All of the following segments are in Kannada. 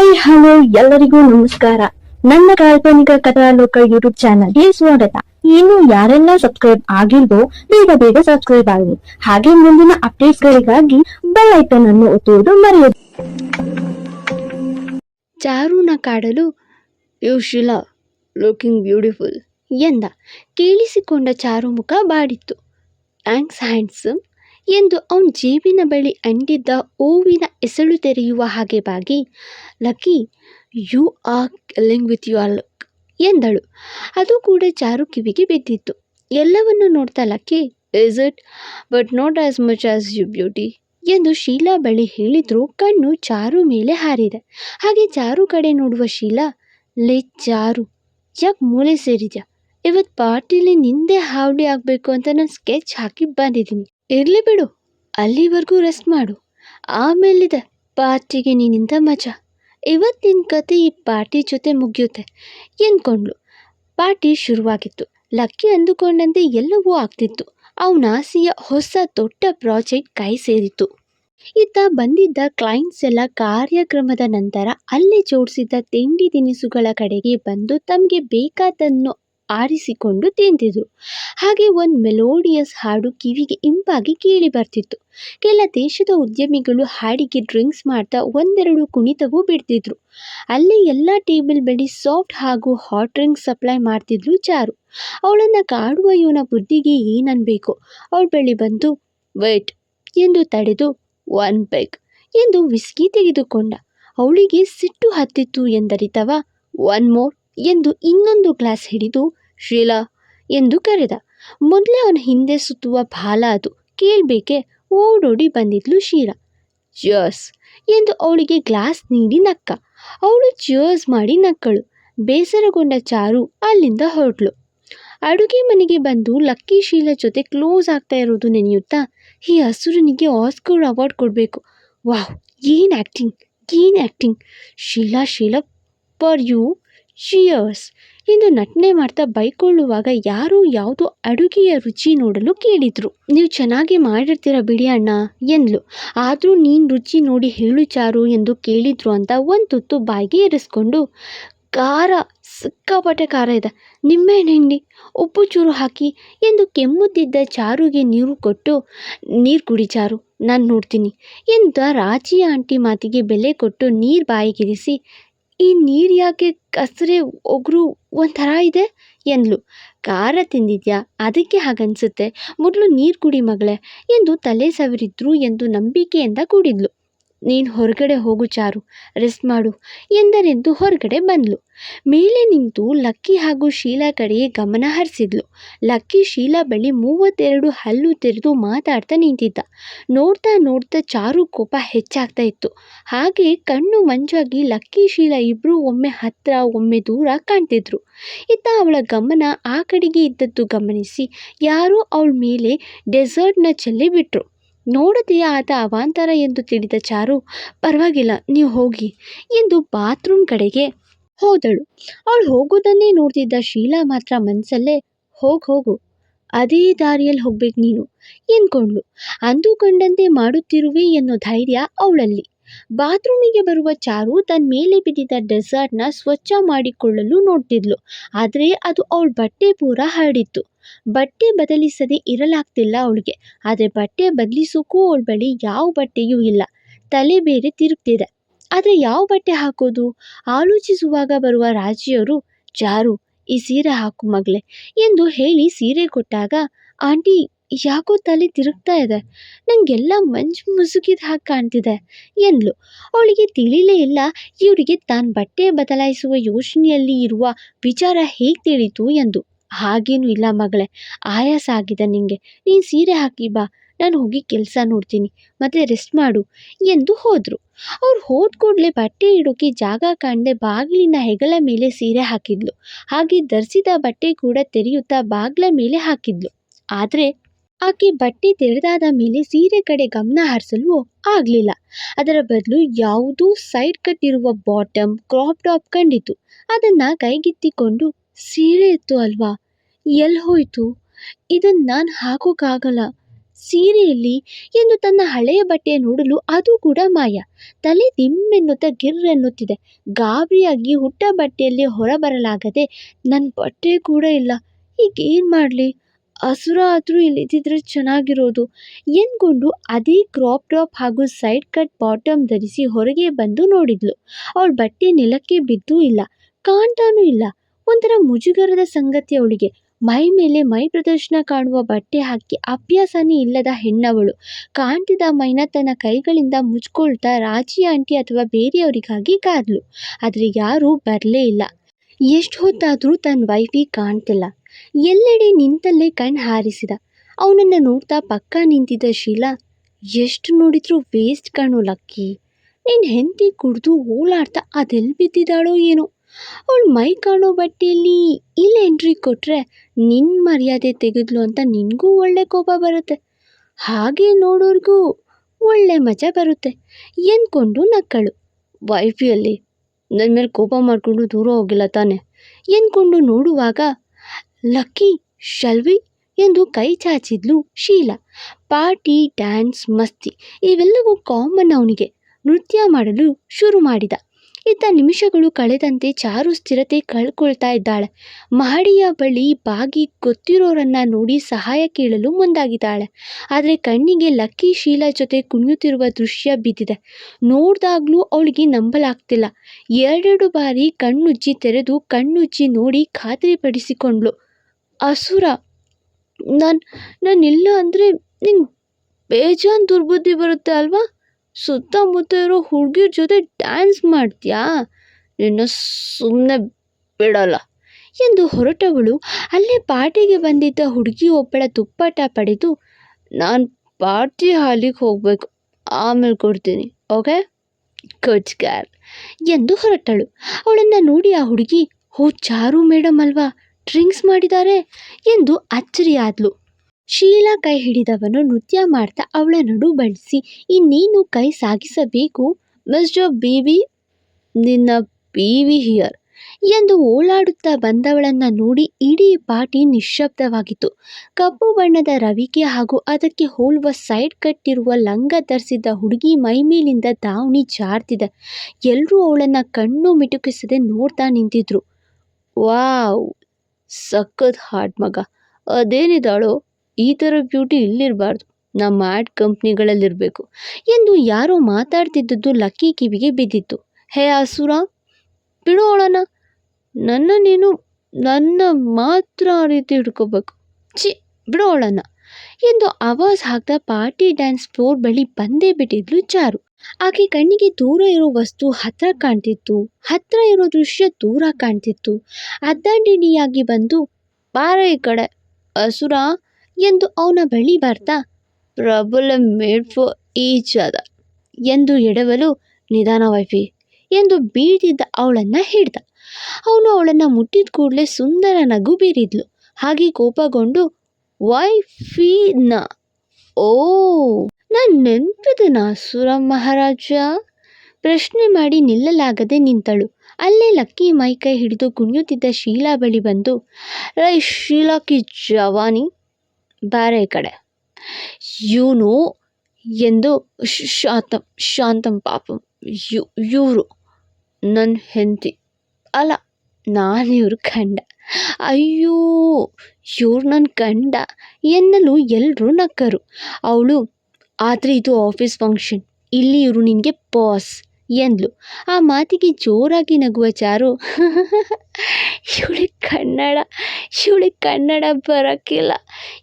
ಹಾಯ್, ಹಲೋ, ಎಲ್ಲರಿಗೂ ನಮಸ್ಕಾರ. ನನ್ನ ಕಾಲ್ಪನಿಕ ಕಥಾಲೋಕ ಯೂಟ್ಯೂಬ್ ಚಾನಲ್ಗೆ ಸ್ವಾಗತ. ಇನ್ನು ಯಾರೆಲ್ಲ ಸಬ್ಸ್ಕ್ರೈಬ್ ಆಗಿಲ್ವೋ, ಬೇಗ ಬೇಗ ಸಬ್ಸ್ಕ್ರೈಬ್ ಆಗಿ ಹಾಗೆ ಮುಂದಿನ ಅಪ್ಡೇಟ್ಸ್ ಗಳಿಗಾಗಿ ಬೆಲ್ ಐಕನ್ ಅನ್ನು ಒತ್ತುವುದು ಮರೆಯದು. ಚಾರುನ ಕಾಡಲು ಯು ಶಿಲಾ ಲುಕಿಂಗ್ ಬ್ಯೂಟಿಫುಲ್ ಎಂದ. ಕೇಳಿಸಿಕೊಂಡ ಚಾರು ಮುಖ ಬಾಡಿತ್ತು. ಥ್ಯಾಂಕ್ಸ್ ಹ್ಯಾಂಡ್ಸಮ್ ಎಂದು ಅವನ ಜೇಬಿನ ಬಳಿ ಅಂಟಿದ್ದ ಹೂವಿನ ಎಸಳು ತೆರೆಯುವ ಹಾಗೆ ಬಾಗಿ, lucky you are killing with you luck ಎಂದಳು. ಅದು ಕೂಡ ಚಾರು ಕಿವಿಗೆ ಬಿದ್ದಿತ್ತು. ಎಲ್ಲವನ್ನು ನೋಡ್ತಾ lucky is it but not as much as you beauty ಎಂದು ಶೀಲಾ ಬಳಿ ಹೇಳಿದ್ರು. ಕಣ್ಣು ಚಾರು ಮೇಲೆ ಹಾರಿದೆ. ಹಾಗೆ ಚಾರು ಕಡೆ ನೋಡುವ ಶೀಲಾ, ಲೇ ಚಾರು ಯಾಕೆ ಮೂಲೆ ಸೇರಿದ್ಯಾ? ಇವತ್ತು ಪಾರ್ಟಿಲಿ ನಿಂದೆ ಹಾವಳಿ ಆಗಬೇಕು ಅಂತ ನಾನು ಸ್ಕೆಚ್ ಹಾಕಿ ಬಂದಿದ್ದೀನಿ. ಇರಲಿ ಬಿಡು, ಅಲ್ಲಿವರೆಗೂ ರೆಸ್ಟ್ ಮಾಡು. ಆಮೇಲಿದೆ, ಪಾರ್ಟಿಗೆ ನೀನಿಂದ ಮಜಾ. ಇವತ್ತು ನಿನ್ನ ಕತೆ ಈ ಪಾರ್ಟಿ ಜೊತೆ ಮುಗಿಯುತ್ತೆ. ಎಂದ್ಕೊಂಡ್ಳು ಪಾರ್ಟಿ ಶುರುವಾಗಿತ್ತು. ಲಕ್ಕಿ ಅಂದುಕೊಂಡಂತೆ ಎಲ್ಲವೂ ಆಗ್ತಿತ್ತು. ಅವನ ಆಸೆಯ ಹೊಸ ದೊಡ್ಡ ಪ್ರಾಜೆಕ್ಟ್ ಕೈ ಸೇರಿತು ಇತ್ತ ಬಂದಿದ್ದ ಕ್ಲೈಂಟ್ಸ್ ಎಲ್ಲ ಕಾರ್ಯಕ್ರಮದ ನಂತರ ಅಲ್ಲಿ ಜೋಡಿಸಿದ್ದ ತಿಂಡಿ ತಿನಿಸುಗಳ ಕಡೆಗೆ ಬಂದು ತಮಗೆ ಬೇಕಾದನ್ನು ಆರಿಸಿಕೊಂಡು ತಿಂತಿದ್ರು ಹಾಗೆ ಒಂದು ಮೆಲೋಡಿಯಸ್ ಹಾಡು ಕಿವಿಗೆ ಇಂಪಾಗಿ ಕೇಳಿ ಬರ್ತಿತ್ತು. ಕೆಲ ದೇಶದ ಉದ್ಯಮಿಗಳು ಹಾಡಿಗೆ ಡ್ರಿಂಕ್ಸ್ ಮಾಡ್ತಾ ಒಂದೆರಡು ಕುಣಿತವೂ ಬಿಡ್ತಿದ್ರು. ಅಲ್ಲಿ ಎಲ್ಲ ಟೇಬಲ್ ಬಳಿ ಸಾಫ್ಟ್ ಹಾಗೂ ಹಾಟ್ ಡ್ರಿಂಕ್ಸ್ ಸಪ್ಲೈ ಮಾಡ್ತಿದ್ಲು ಚಾರು. ಅವಳನ್ನು ಕಾಡುವ ಇವನ ಬುದ್ಧಿಗೆ ಏನನ್ಬೇಕು? ಅವಳ ಬಳಿ ಬಂದು, ವೇಟ್, ಎಂದು ತಡೆದು, ಒನ್ ಬೆಗ್ ಎಂದು ವಿಸ್ಕಿ ತೆಗೆದುಕೊಂಡ. ಅವಳಿಗೆ ಸಿಟ್ಟು ಹತ್ತಿತ್ತು ಎಂದರಿತವ, ಒನ್ ಮೋರ್ ಎಂದು ಇನ್ನೊಂದು ಗ್ಲಾಸ್ ಹಿಡಿದು ಶೀಲಾ ಎಂದು ಕರೆದ. ಮೊದಲೇ ಅವನ ಹಿಂದೆ ಸುತ್ತುವ ಬಾಲ ಅದು. ಕೇಳಬೇಕೆ? ಓಡೋಡಿ ಬಂದಿದ್ಲು ಶೀಲಾ. ಚಿಯರ್ಸ್ ಎಂದು ಅವಳಿಗೆ ಗ್ಲಾಸ್ ನೀಡಿ ನಕ್ಕ. ಅವಳು ಚಿಯರ್ಸ್ ಮಾಡಿ ನಕ್ಕಳು. ಬೇಸರಗೊಂಡ ಚಾರು ಅಲ್ಲಿಂದ ಹೊರಟ್ಲು. ಅಡುಗೆ ಮನೆಗೆ ಬಂದು ಲಕ್ಕಿ ಶೀಲಾ ಜೊತೆ ಕ್ಲೋಸ್ ಆಗ್ತಾ ಇರೋದು ನೆನೆಯುತ್ತಾ, ಈ ಹಸುರನಿಗೆ ಆಸ್ಕರ್ ಅವಾರ್ಡ್ ಕೊಡಬೇಕು. ವಾಹ್, ಏನು ಆ್ಯಕ್ಟಿಂಗ್ ಏನು ಆ್ಯಕ್ಟಿಂಗ್ ಶೀಲಾ ಶೀಲಾ, ಪರ್ ಯು? ಶಿಯರ್ಸ್ ಎಂದು ನಟನೆ ಮಾಡ್ತಾ ಬೈಕೊಳ್ಳುವಾಗ ಯಾರೋ ಯಾವುದೋ ಅಡುಗೆಯ ರುಚಿ ನೋಡಲು ಕೇಳಿದ್ರು. ನೀವು ಚೆನ್ನಾಗಿ ಮಾಡಿರ್ತೀರ ಬಿಡಿ ಅಣ್ಣ, ಎಂದ್ಲು. ಆದರೂ ನೀನು ರುಚಿ ನೋಡಿ ಹೇಳು ಚಾರು, ಎಂದು ಕೇಳಿದ್ರು ಅಂತ ಒಂದು ತುತ್ತು ಬಾಯಿಗೆ ಇರಿಸ್ಕೊಂಡು ಖಾರ, ಸಿಕ್ಕಾಪಟ್ಟೆ ಖಾರ ಇದೆ. ನಿಂಬೆಹಣ್ಣು ಹಿಂಡಿ? ಉಪ್ಪು ಚೂರು ಹಾಕಿ, ಎಂದು ಕೆಮ್ಮುತ್ತಿದ್ದ ಚಾರುಗೆ ನೀರು ಕೊಟ್ಟು, ನೀರು ಕುಡಿ ಚಾರು, ನಾನು ನೋಡ್ತೀನಿ, ಎಂದ ರಾಜಿಯ ಆಂಟಿ ಮಾತಿಗೆ ಬೆಲೆ ಕೊಟ್ಟು ನೀರು ಬಾಯಿಗಿರಿಸಿ ಈ ನೀರು ಯಾಕೆ ಕಸರೆ ಒಗರು ಒಂಥರ ಇದೆ? ಎಂದ್ಲು. ಖಾರ ತಿಂದಿದ್ಯಾ? ಅದಕ್ಕೆ ಹಾಗನ್ಸುತ್ತೆ. ಮೊದಲು ನೀರು ಕುಡಿ ಮಗಳೇ ಎಂದು ತಲೆ ಸವರಿದ್ರು ಎಂದು ನಂಬಿಕೆಯಿಂದ ಕುಡಿದ್ಲು. ನೀನು ಹೊರಗಡೆ ಹೋಗು ಚಾರು ರೆಸ್ಟ್ ಮಾಡು ಎಂದರೆಂದು ಹೊರಗಡೆ ಬಂದ್ಲು. ಮೇಲೆ ನಿಂತು ಲಕ್ಕಿ ಹಾಗೂ ಶೀಲಾ ಕಡೆಗೆ ಗಮನ ಹರಿಸಿದ್ಲು. ಲಕ್ಕಿ ಶೀಲಾ ಬಳಿ ಮೂವತ್ತೆರಡು ಹಲ್ಲು ತೆರೆದು ಮಾತಾಡ್ತಾ ನಿಂತಿದ್ದ. ನೋಡ್ತಾ ನೋಡ್ತಾ ಚಾರು ಕೋಪ ಹೆಚ್ಚಾಗ್ತಾ ಇತ್ತು. ಹಾಗೆ ಕಣ್ಣು ಮಂಜಾಗಿ ಲಕ್ಕಿ ಶೀಲಾ ಇಬ್ಬರು ಒಮ್ಮೆ ಹತ್ರ ಒಮ್ಮೆ ದೂರ ಕಾಣ್ತಿದ್ರು. ಇತ್ತ ಅವಳ ಗಮನ ಆ ಕಡೆಗೆ ಇದ್ದದ್ದು ಗಮನಿಸಿ ಯಾರೋ ಅವಳ ಮೇಲೆ ಡೆಸರ್ಟ್ನ ಚೆಲ್ಲಿ ಬಿಟ್ರು. ನೋಡದೆ ಆತ ಅವಾಂತರ ಎಂದು ತಿಳಿದ ಚಾರು, ಪರವಾಗಿಲ್ಲ, ನೀವು ಹೋಗಿ ಎಂದು ಬಾತ್ರೂಮ್ ಕಡೆಗೆ ಹೋದಳು. ಅವಳು ಹೋಗೋದನ್ನೇ ನೋಡ್ತಿದ್ದ ಶೀಲಾ ಮಾತ್ರ ಮನಸ್ಸಲ್ಲೇ ಹೋಗಿ, ಹೋಗು, ಅದೇ ದಾರಿಯಲ್ಲಿ ಹೋಗ್ಬೇಕು ನೀನು ಎಂದ್ಕೊಂಡ್ಳು. ಅಂದುಕೊಂಡಂತೆ ಮಾಡುತ್ತಿರುವೆ ಎನ್ನೋ ಧೈರ್ಯ ಅವಳಲ್ಲಿ. ಬಾತ್ರೂಮಿಗೆ ಬರುವ ಚಾರು ತನ್ನ ಮೇಲೆ ಬಿದ್ದಿದ್ದ ಡೆಸರ್ಟ್ನ ಸ್ವಚ್ಛ ಮಾಡಿಕೊಳ್ಳಲು ನೋಡ್ತಿದ್ಲು. ಆದರೆ ಅದು ಅವಳ ಬಟ್ಟೆ ಪೂರ ಹರಡಿತ್ತು. ಬಟ್ಟೆ ಬದಲಿಸದೆ ಇರಲಾಗ್ತಿಲ್ಲ ಅವಳಿಗೆ. ಆದರೆ ಬಟ್ಟೆ ಬದಲಿಸೋಕ್ಕೂ ಅವಳ ಬಳಿ ಯಾವ ಬಟ್ಟೆಯೂ ಇಲ್ಲ. ತಲೆ ಬೇರೆ ತಿರುಗ್ತಿದೆ. ಆದರೆ ಯಾವ ಬಟ್ಟೆ ಹಾಕೋದು? ಆಲೋಚಿಸುವಾಗ ಬರುವ ರಾಜಿಯವರು, ಚಾರು, ಈ ಸೀರೆ ಹಾಕು ಮಗಳೇ ಎಂದು ಹೇಳಿ ಸೀರೆ ಕೊಟ್ಟಾಗ, ಆಂಟಿ ಯಾಕೋ ತಲೆ ತಿರುಗ್ತಾ ಇದೆ. ನನಗೆಲ್ಲ ಮಂಜು ಮುಸುಕಿದ ಹಾಗೆ ಕಾಣ್ತಿದೆ. ಎಂದ್ಲು, ಅವಳಿಗೆ ತಿಳಿಲೇ ಇಲ್ಲ. ಇವರಿಗೆ ತಾನು ಬಟ್ಟೆ ಬದಲಾಯಿಸುವ ಯೋಚನೆಯಲ್ಲಿ ಇರುವ ವಿಚಾರ ಹೇಗೆ ತಿಳಿತು? ಎಂದು. ಹಾಗೇನೂ ಇಲ್ಲ ಮಗಳೇ. ಆಯಾಸ ಆಗಿದೆ ನಿಂಗೆ. ನೀನು ಸೀರೆ ಹಾಕಿ ಬಾ. ನಾನು ಹೋಗಿ ಕೆಲಸ ನೋಡ್ತೀನಿ. ಮತ್ತೆ ರೆಸ್ಟ್ ಮಾಡು. ಎಂದು ಹೋದರು. ಅವ್ರು ಹೋದ ಕೂಡಲೇ ಬಟ್ಟೆ ಇಡೋಕೆ ಜಾಗ ಕಾಣದೆ ಬಾಗಿಲಿನ ಹೆಗಲ ಮೇಲೆ ಸೀರೆ ಹಾಕಿದ್ಲು. ಹಾಗೆ ಧರಿಸಿದ ಬಟ್ಟೆ ಕೂಡ ತೆರೆಯುತ್ತಾ ಬಾಗಿಲ ಮೇಲೆ ಹಾಕಿದ್ಲು. ಆದರೆ ಆಕೆ ಬಟ್ಟೆ ತೆರೆದಾದ ಮೇಲೆ ಸೀರೆ ಕಡೆ ಗಮನ ಹರಿಸಲು ಆಗಲಿಲ್ಲ. ಅದರ ಬದಲು ಯಾವುದೋ ಸೈಡ್ ಕಟ್ ಇರುವ ಬಾಟಮ್, ಕ್ರಾಪ್ ಟಾಪ್ ಕಂಡಿತು. ಅದನ್ನು ಕೈಗೆತ್ತಿಕೊಂಡು ಸೀರೆ ಇತ್ತು ಅಲ್ವಾ? ಎಲ್ಲಿ ಹೋಯಿತು? ಇದನ್ನು ನಾನು ಹಾಕೋಕ್ಕಾಗಲ್ಲ ಸೀರೆಯಲ್ಲಿ ಎಂದು ತನ್ನ ಹಳೆಯ ಬಟ್ಟೆ ನೋಡಲು ಅದು ಕೂಡ ಮಾಯ. ತಲೆ ದಿಮ್ಮೆನ್ನುತ್ತಾ ಗಿರ್ರೆನ್ನುತ್ತಿದೆ ಗಾಬರಿಯಾಗಿ ಹುಟ್ಟ ಬಟ್ಟೆಯಲ್ಲಿ ಹೊರಬರಲಾಗದೆ ನನ್ನ ಬಟ್ಟೆ ಕೂಡ ಇಲ್ಲ. ಈಗ ಏನು ಮಾಡಲಿ? ಹಸುರ ಆದರೂ ಇಲ್ಲದಿದ್ದರೆ ಚೆನ್ನಾಗಿರೋದು. ಎಂದ್ಕೊಂಡು ಅದೇ ಕ್ರಾಪ್ ಟಾಪ್ ಹಾಗೂ ಸೈಡ್ ಕಟ್ ಬಾಟಮ್ ಧರಿಸಿ ಹೊರಗೆ ಬಂದು ನೋಡಿದ್ಲು. ಅವಳ ಬಟ್ಟೆ ನೆಲಕ್ಕೆ ಬಿದ್ದೂ ಇಲ್ಲ, ಕಾಣ್ತಾನೂ ಇಲ್ಲ. ಒಂಥರ ಮುಜುಗರದ ಸಂಗತಿ ಅವಳಿಗೆ. ಮೈ ಮೇಲೆ ಮೈ ಪ್ರದರ್ಶನ ಕಾಣುವ ಬಟ್ಟೆ ಹಾಕಿ ಅಭ್ಯಾಸನೇ ಇಲ್ಲದ ಹೆಣ್ಣವಳು. ಕಾಣ್ತಿದ್ದ ಮೈನ ತನ್ನ ಕೈಗಳಿಂದ ಮುಚ್ಕೊಳ್ತಾ ರಾಜಿ ಆಂಟಿ ಅಥವಾ ಬೇರೆಯವರಿಗಾಗಿ ಕಾದ್ಲು. ಆದರೆ ಯಾರೂ ಬರಲೇ ಇಲ್ಲ. ಎಷ್ಟು ಹೊತ್ತಾದರೂ ತನ್ನ ವೈಫಿ ಕಾಣ್ತಿಲ್ಲ. ಎಲ್ಲೆಡೆ ನಿಂತಲ್ಲೇ ಕಣ್ಣು ಹಾರಿಸಿದ. ಅವನನ್ನು ನೋಡ್ತಾ ಪಕ್ಕ ನಿಂತಿದ್ದ ಶೀಲಾ, ಎಷ್ಟು ನೋಡಿದ್ರೂ ವೇಸ್ಟ್ ಕಾಣೋ ಲಕ್ಕಿ. ನಿನ್ನ ಹೆಂಡತಿ ಕುಡಿದು ಓಲಾಡ್ತಾ ಅದೆಲ್ಲಿ ಬಿದ್ದಿದ್ದಾಳೋ ಏನೋ. ಅವಳು ಮೈ ಕಾಣೋ ಬಟ್ಟೆಯಲ್ಲಿ ಇಲ್ಲಿ ಎಂಟ್ರಿ ಕೊಟ್ಟರೆ ನಿನ್ನ ಮರ್ಯಾದೆ ತೆಗೆದ್ಲು ಅಂತ ನಿನಗೂ ಒಳ್ಳೆ ಕೋಪ ಬರುತ್ತೆ. ಹಾಗೆ ನೋಡೋರ್ಗೂ ಒಳ್ಳೆ ಮಜಾ ಬರುತ್ತೆ. ಎಂದ್ಕೊಂಡು ನಕ್ಕಳು. ವೈಫಿಯಲ್ಲಿ ನನ್ನ ಮೇಲೆ ಕೋಪ ಮಾಡಿಕೊಂಡು ದೂರ ಹೋಗಿಲ್ಲ ತಾನೆ. ಎಂದ್ಕೊಂಡು ನೋಡುವಾಗ, ಲಕ್ಕಿ, ಶಲ್ವಿ ಎಂದು ಕೈ ಚಾಚಿದ್ಲು ಶೀಲಾ. ಪಾರ್ಟಿ, ಡ್ಯಾನ್ಸ್, ಮಸ್ತಿ ಇವೆಲ್ಲವೂ ಕಾಮನ್ ಅವನಿಗೆ. ನೃತ್ಯ ಮಾಡಲು ಶುರು ಮಾಡಿದ. ಇತ್ತ ನಿಮಿಷಗಳು ಕಳೆದಂತೆ ಚಾರು ಸ್ಥಿರತೆ ಕಳ್ಕೊಳ್ತಾ ಇದ್ದಾಳೆ. ಮಹಡಿಯ ಬಳಿ ಬಾಗಿ ಗೊತ್ತಿರೋರನ್ನ ನೋಡಿ ಸಹಾಯ ಕೇಳಲು ಮುಂದಾಗಿದ್ದಾಳೆ. ಆದರೆ ಕಣ್ಣಿಗೆ ಲಕ್ಕಿ ಶೀಲಾ ಜೊತೆ ಕುಣಿಯುತ್ತಿರುವ ದೃಶ್ಯ ಬಿದ್ದಿದೆ. ನೋಡಿದಾಗ್ಲೂ ಅವಳಿಗೆ ನಂಬಲಾಗ್ತಿಲ್ಲ. ಎರಡೆರಡು ಬಾರಿ ಕಣ್ಣುಜ್ಜಿ ತೆರೆದು ಕಣ್ಣುಜ್ಜಿ ನೋಡಿ ಖಾತ್ರಿಪಡಿಸಿಕೊಂಡ್ಳು. ಅಸುರ, ನಾನು ನಾನಿಲ್ಲ ಅಂದರೆ ನಿಂಗೆ ಬೇಜಾನ್ ದುರ್ಬುದ್ಧಿ ಬರುತ್ತೆ ಅಲ್ವಾ? ಸುತ್ತಮುತ್ತ ಇರೋ ಹುಡುಗಿರ ಜೊತೆ ಡ್ಯಾನ್ಸ್ ಮಾಡ್ತೀಯಾ? ನಿನ್ನ ಸುಮ್ಮನೆ ಬಿಡಲ್ಲ. ಎಂದು ಹೊರಟವಳು. ಅಲ್ಲೇ ಪಾರ್ಟಿಗೆ ಬಂದಿದ್ದ ಹುಡುಗಿ ಒಬ್ಬಳ ತುಪ್ಪಟ ಪಡೆದು, ನಾನು ಪಾರ್ಟಿ ಹಾಲಿಗೆ ಹೋಗಬೇಕು, ಆಮೇಲೆ ಕೊಡ್ತೀನಿ, ಓಕೆ? ಗುಡ್ ಗಾರ್ ಎಂದು ಹೊರಟಳು. ಅವಳನ್ನು ನೋಡಿ ಆ ಹುಡುಗಿ ಹೋ ಚಾರು ಮೇಡಮ್ ಅಲ್ವಾ, ಡ್ರಿಂಕ್ಸ್ ಮಾಡಿದ್ದಾರೆ ಎಂದು ಅಚ್ಚರಿಯಾದ್ಲು. ಶೀಲಾ ಕೈ ಹಿಡಿದವನು ನೃತ್ಯ ಮಾಡ್ತಾ ಅವಳ ನಡು ಬಳಸಿ ಇನ್ನೇನು ಕೈ ಸಾಗಿಸಬೇಕು? ಮಿಸ್ಟರ್ ಬಿವಿ ನಿನ್ನ ಬಿವಿ ಹಿಯರ್ ಎಂದು ಓಲಾಡುತ್ತಾ ಬಂದವಳನ್ನ ನೋಡಿ ಇಡೀ ಪಾಟಿ ನಿಶ್ಶಬ್ದವಾಗಿತ್ತು. ಕಪ್ಪು ಬಣ್ಣದ ರವಿಕೆ ಹಾಗೂ ಅದಕ್ಕೆ ಹೋಲುವ ಸೈಡ್ ಕಟ್ಟಿರುವ ಲಂಗ ಧರಿಸಿದ್ದ ಹುಡುಗಿ ಮೈಮೇಲಿಂದ ದಾವಣಿ ಜಾರ್ತಿದೆ. ಎಲ್ಲರೂ ಅವಳನ್ನು ಕಣ್ಣು ಮಿಟುಕಿಸದೆ ನೋಡ್ತಾ ನಿಂತಿದ್ರು. ವಾವ್, ಸಖತ್ ಹಾಡ್ ಮಗ. ಅದೇನಿದಾಳೋ? ಈ ಥರ ಬ್ಯೂಟಿ ಇಲ್ಲಿರಬಾರ್ದು. ನಮ್ಮ ಆ್ಯಡ್ ಕಂಪ್ನಿಗಳಲ್ಲಿರಬೇಕು ಎಂದು ಯಾರೋ ಮಾತಾಡ್ತಿದ್ದದ್ದು ಲಕ್ಕಿ ಕಿವಿಗೆ ಬಿದ್ದಿತ್ತು. ಹೇ ಅಸುರ, ಬಿಡು ಅವಳನ್ನ. ನನ್ನ ನೀನು ನನ್ನ ಮಾತ್ರ ಆ ರೀತಿ ಹಿಡ್ಕೋಬೇಕು. ಛಿ, ಬಿಡು ಅವಳನ್ನ ಎಂದು ಆವಾಜ್ ಹಾಕ್ದ ಪಾರ್ಟಿ ಡ್ಯಾನ್ಸ್ ಫ್ಲೋರ್ ಬಳಿ ಬಂದೇ ಬಿಟ್ಟಿದ್ಲು ಚಾರು. ಆಕೆ ಕಣ್ಣಿಗೆ ದೂರ ಇರೋ ವಸ್ತು ಹತ್ರ ಕಾಣ್ತಿತ್ತು. ಹತ್ರ ಇರೋ ದೃಶ್ಯ ದೂರ ಕಾಣ್ತಿತ್ತು. ಅಡ್ಡಾಡಿಡಿಯಾಗಿ ಬಂದು, ಬಾರ ಈ ಕಡೆ. ಅಸುರ ಎಂದು ಅವನ ಬಳಿ ಬರ್ತಾ ಪ್ರಾಬ್ಲಮ್ ಮೇಡ್ ಫಾರ್ ಈಚ್ ಅದ ಎಂದು ಎಡವಲು, ನಿಧಾನ ವೈಫಿ ಎಂದು ಬೀಳ್ತಿದ್ದ ಅವಳನ್ನ ಹಿಡ್ದ. ಅವನು ಅವಳನ್ನ ಮುಟ್ಟಿದ ಕೂಡಲೇ ಸುಂದರ ನಗು ಬೀರಿದ್ಲು. ಹಾಗೆ ಕೋಪಗೊಂಡು, ವೈಫಿನ, ಓ, ನಾನು ನೆನಪಿದನ ಸುರ ಮಹಾರಾಜ. ಪ್ರಶ್ನೆ ಮಾಡಿ ನಿಲ್ಲಲಾಗದೆ ನಿಂತಳು. ಅಲ್ಲೇ ಲಕ್ಕಿ ಮೈಕೈ ಹಿಡಿದು ಕುಣಿಯುತ್ತಿದ್ದ ಶೀಲಾ ಬಳಿ ಬಂದು, ರೈ ಶೀಲಾ ಕಿ ಜವಾನಿ ಬಾರೆ ಕಡೆ. ಇವನು ಎಂದು ಶ್- ಶಾಂತಂ ಶಾಂತಂ ಪಾಪಂ. ಇವರು ನನ್ನ ಹೆಂಡತಿ. ಅಲ್ಲ, ನಾನು ಇವ್ರ ಕಂಡ ಅಯ್ಯೋ, ಇವ್ರು ನನ್ನ ಕಂಡ ಎನ್ನಲು ಎಲ್ಲರೂ ನಕ್ಕರು. ಅವಳು, ಆದರೆ ಇದು ಆಫೀಸ್ ಫಂಕ್ಷನ್ ಇಲ್ಲಿ ಇವರು ನಿನಗೆ ಬಾಸ್ ಎಂದ್ಲು. ಆ ಮಾತಿಗೆ ಜೋರಾಗಿ ನಗುವ ಚಾರು. ಇವಳಿಗೆ ಕನ್ನಡ ಇವಳಿಗೆ ಕನ್ನಡ ಬರೋಕ್ಕಿಲ್ಲ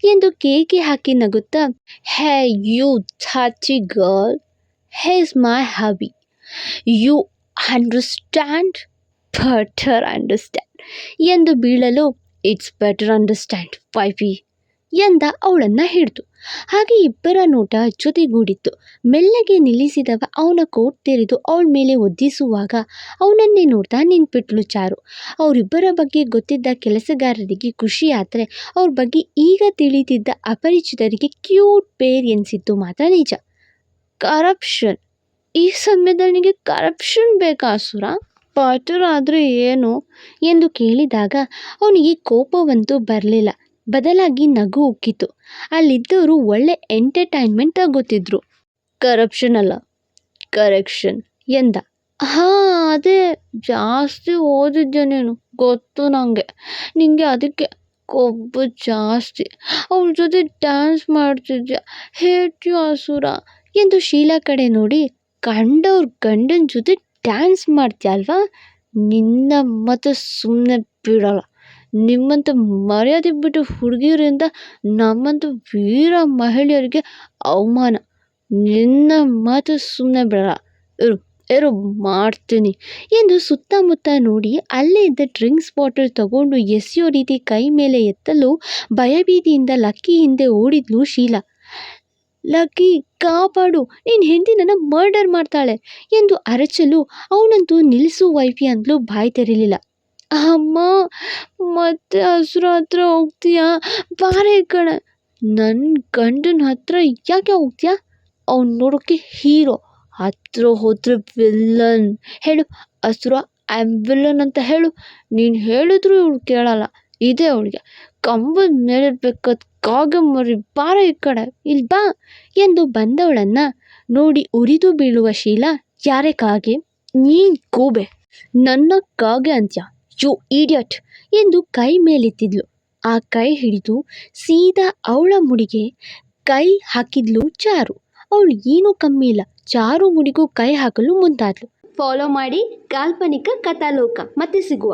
ಎಂದು ಕೇಕೆ ಹಾಕಿ ನಗುತ್ತಾ, ಹೇ, ಯು ಚಾಚಿ girl he's my hubby. You understand butter understand ಎಂದು ಬೀಳಲು, ಇಟ್ಸ್ ಬೆಟರ್ ಅಂಡರ್ಸ್ಟ್ಯಾಂಡ್ ವೈಫಿ ಎಂದ ಅವಳನ್ನು ಹಿಡಿದು. ಹಾಗೆ ಇಬ್ಬರ ನೋಟ ಜೊತೆಗೂಡಿತ್ತು. ಮೆಲ್ಲಗೆ ನಿಲ್ಲಿಸಿದವ ಅವನ ಕೋಟ್ ತೆರೆದು ಅವಳ ಮೇಲೆ ಒದ್ದಿಸುವಾಗ ಅವನನ್ನೇ ನೋಡ್ತಾ ನಿಂತ್ಬಿಟ್ಲು ಚಾರು. ಅವರಿಬ್ಬರ ಬಗ್ಗೆ ಗೊತ್ತಿದ್ದ ಕೆಲಸಗಾರರಿಗೆ ಖುಷಿಯಾದರೆ ಅವ್ರ ಬಗ್ಗೆ ಈಗ ತಿಳಿದಿದ್ದ ಅಪರಿಚಿತರಿಗೆ ಕ್ಯೂಟ್ ಪೇರ್ ಎನಿಸಿದ್ದು ಮಾತ್ರ ನಿಜ. ಕರಪ್ಷನ್. ಈ ಸಮಯದಲ್ಲಿ ಕರಪ್ಷನ್ ಬೇಕಾ ಸುರ ಪಾಟರ್ ಆದರೆ ಏನು? ಎಂದು ಕೇಳಿದಾಗ ಅವನಿಗೆ ಕೋಪವಂತೂ ಬರಲಿಲ್ಲ. ಬದಲಾಗಿ ನಗು ಉಕ್ಕಿತು. ಅಲ್ಲಿದ್ದವರು ಒಳ್ಳೆ ಎಂಟರ್ಟೈನ್ಮೆಂಟ್ ತಗೋತಿದ್ರು. ಕರಪ್ಷನ್ ಅಲ್ಲ, ಕರೆಕ್ಷನ್ ಎಂದ. ಹಾಂ, ಅದೇ, ಜಾಸ್ತಿ ಓದಿದ್ದೆ ನೀನು, ಗೊತ್ತು ನನಗೆ ನಿನಗೆ ಅದಕ್ಕೆ ಕೊಬ್ಬು ಜಾಸ್ತಿ. ಅವ್ರ ಜೊತೆ ಡ್ಯಾನ್ಸ್ ಮಾಡ್ತಿದ್ದೆ ಹೇಟ್ಯು ಅಸುರ ಎಂದು ಶೀಲಾ ಕಡೆ ನೋಡಿ, ಕಂಡವ್ರ ಗಂಡನ ಜೊತೆ ಡ್ಯಾನ್ಸ್ ಮಾಡ್ತೀಯ ಅಲ್ವಾ ನಿನ್ನ ಮತ್ತು ಸುಮ್ಮನೆ ಬಿಡೋಲ್ಲ. ನಿಮ್ಮಂಥ ಮರ್ಯಾದೆ ಬಿಟ್ಟು ಹುಡುಗಿಯರಿಂದ ನಮ್ಮಂಥ ವೀರ ಮಹಿಳೆಯರಿಗೆ ಅವಮಾನ. ನಿನ್ನ ಮಾತು ಸುಮ್ಮನೆ ಬಿಡಲ್ಲ. ಇರು ಇರು, ಮಾಡ್ತೀನಿ. ಎಂದು ಸುತ್ತಮುತ್ತ ನೋಡಿ ಅಲ್ಲೇ ಇದ್ದ ಡ್ರಿಂಕ್ಸ್ ಬಾಟಲ್ ತಗೊಂಡು ಎಸೆಯೋ ರೀತಿ ಕೈ ಮೇಲೆ ಎತ್ತಲು ಭಯಭೀತಿಯಿಂದ ಲಕ್ಕಿ ಹಿಂದೆ ಓಡಿದ್ಲು ಶೀಲಾ. ಲಕ್ಕಿ, ಕಾಪಾಡು. ನಿನ್ನ ಹೆಂಡತಿ ನನ್ನ ಮರ್ಡರ್ ಮಾಡ್ತಾಳೆ ಎಂದು ಅರಚಲು ಅವನಂತೂ ನಿಲ್ಲಿಸು ವೈಫಿ ಅಂತಲೂ ಬಾಯಿ ತೆರೀಲಿಲ್ಲ. ಅಮ್ಮ, ಮತ್ತೆ ಹಸ್ರ ಹತ್ರ ಹೋಗ್ತೀಯಾ? ಬಾರೆ ಕಡೆ. ನನ್ನ ಗಂಡನ ಹತ್ರ ಯಾಕೆ ಹೋಗ್ತೀಯಾ? ಅವ್ನು ನೋಡೋಕ್ಕೆ ಹೀರೋ. ಹತ್ರ ಹೋದ್ರೆ ವಿಲ್ಲನ್ ಹೇಳು, ಹಸ್ರ ಐ ಆಮ್ ವಿಲ್ಲನ್ ಅಂತ ಹೇಳು. ನೀನು ಹೇಳಿದ್ರು ಇವಳು ಕೇಳಲ್ಲ. ಇದೆ ಅವಳಿಗೆ. ಕಂಬದ ಮೇಲಿರ್ಬೇಕಾದ ಕಾಗೆ ಮರಿ ಬಾರ ಈ ಕಡೆ. ಇಲ್ಲಿ ಬಾ ಎಂದು ಬಂದವಳನ್ನು ನೋಡಿ ಉರಿದು ಬೀಳುವ ಶೀಲಾ, ಯಾರೇ ಕಾಗೆ? ನೀನು ಗೂಬೆ. ನನ್ನ ಕಾಗೆ ಅಂತ್ಯ. ಯು ಈಡಿಯಟ್ ಎಂದು ಕೈ ಮೇಲೆತ್ತಿದ್ಲು ಆ ಕೈ ಹಿಡಿದು ಸೀದಾ ಅವಳ ಮುಡಿಗೆ ಕೈ ಹಾಕಿದ್ಲು ಚಾರು. ಅವಳು ಏನೂ ಕಮ್ಮಿ ಇಲ್ಲ ಚಾರು ಮುಡಿಗೂ ಕೈ ಹಾಕಲು ಮುಂದಾದ್ಲು. ಫಾಲೋ ಮಾಡಿ ಕಾಲ್ಪನಿಕ ಕಥಾಲೋಕ. ಮತ್ತೆ ಸಿಗುವ.